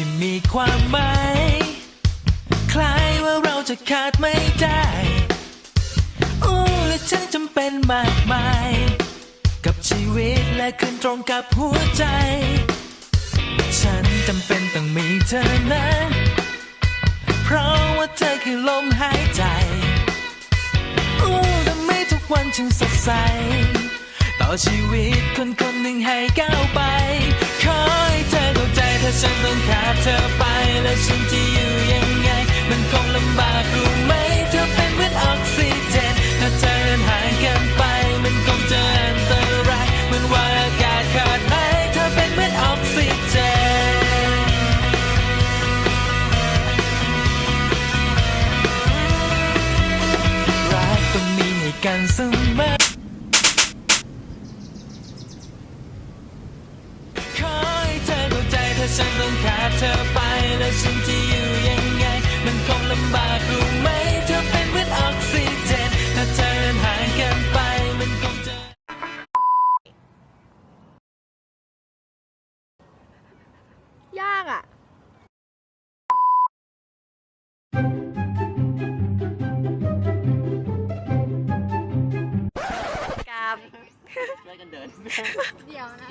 ที่มีความหมายคล้ายว่าเราจะขาดไม่ได้อู้และฉันจำเป็นมากมาย กับชีวิตและคืนตรงกับหัวใจ ฉันจำเป็นต้องมีเธอนะ เพราะว่าเธอคือลมหายใจอู้ทำให้ทุกวันฉันสดใส ต่อชีวิตคนคนหนึ่งให้ก้าวไป ถ้าฉันต้องขาดเธอไปแล้วฉันจะอยู่ยังไง มันคงลำบากรู้ไหมเธอเป็นเหมือนออกซิเจน ถ้าเธอเดินห่างกันไป มันคงจะอันตรายเหมือนว่าอากาศขาดหายเธอเป็นเหมือนออกซิเจนรักต้องมีให้กันเสมอาใจถ้าฉันต้องขาดเธอไปแล้วฉันจะอยู่ยังไง มันคงลำบากรู้ไหมเธอเป็นเหมือนออกซิเจนถ้าเธอเดินห่างกันไปมันคงจะยากอะกราบช่วยกันเดิน เดี๋ยวนะ